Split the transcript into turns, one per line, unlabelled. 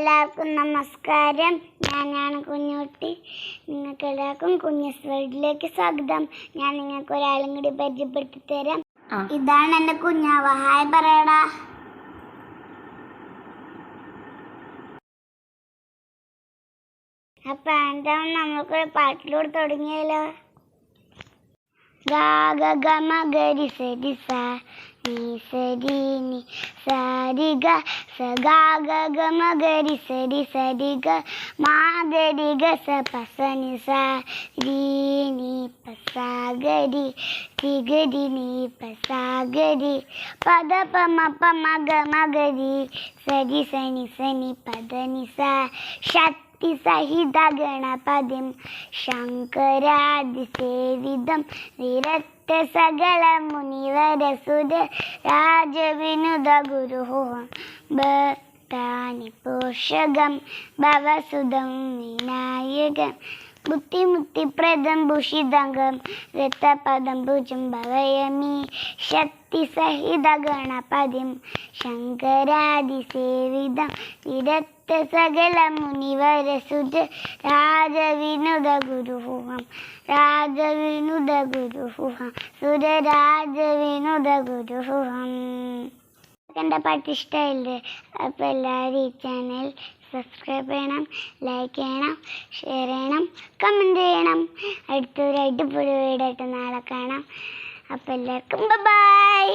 എല്ലാവർക്കും നമസ്കാരം. ഞാനാണ് കുഞ്ഞുട്ടി നിങ്ങൾക്ക് എല്ലാവർക്കും കുഞ്ഞസ് വേൾഡിലേക്ക് സ്വാഗതം. ഞാൻ നിങ്ങൾക്ക് ഒരാളും കൂടി പരിചയപ്പെടുത്തി തരാം. ഇതാണ് എന്റെ കുഞ്ഞാവ. ഹായ് പറയടാ. അപ്പൊ എന്താ നമ്മൾക്കൊരു പാട്ടിലൂടെ തുടങ്ങിയാലോ? ഗാ ഗ ഗ മ ഗരി സരി സ നീ സരി നി സരി ഗ സ ഗാ ഗ ഗ മ ഗരി സരി സരി ഗ മാ രി ഗ സ പ സ നി സ രി നി പ സ ഗ രി ഗരി നി പ സ ഗ രി പ മ പ മ ഗ മ ഗരി സരി സ നി സ നി പദ നി സ ഷത്ത് സഹിത ഗണപതിം ശങ്കരാദിസേവിതം വിരക്ത സകല ഗുരുഹോം ഭക്താനി പോഷകം ഭവസുതം വിനായകം ബുദ്ധിമുത്തിപ്രദം ഭൂഷിതംഗം രക്തപദം ഭുജം ഭവയമി ശക്തിസഹിത ഗണപതിം ശങ്കരാദിസേവിതം വിരക്ത സകല മുനിവരസുജ രാജവിനുത ഗുരുഹുഹം രാജവിനുത ഗുരുഹുഹം സുരരാജവിനുത ഗുരുഹുഹം എന്റെ പാട്ട് ഇഷ്ടമല്ലേ അപ്പോൾ എല്ലാവരും ഈ ചാനൽ സബ്സ്ക്രൈബ് ചെയ്യണം ലൈക്ക് ചെയ്യണം ഷെയർ ചെയ്യണം കമന്റ് ചെയ്യണം. അടുത്തൊരു അടിപൊളി വീടായിട്ട് നാളെ കാണാം. അപ്പോൾ എല്ലാവർക്കും ബൈ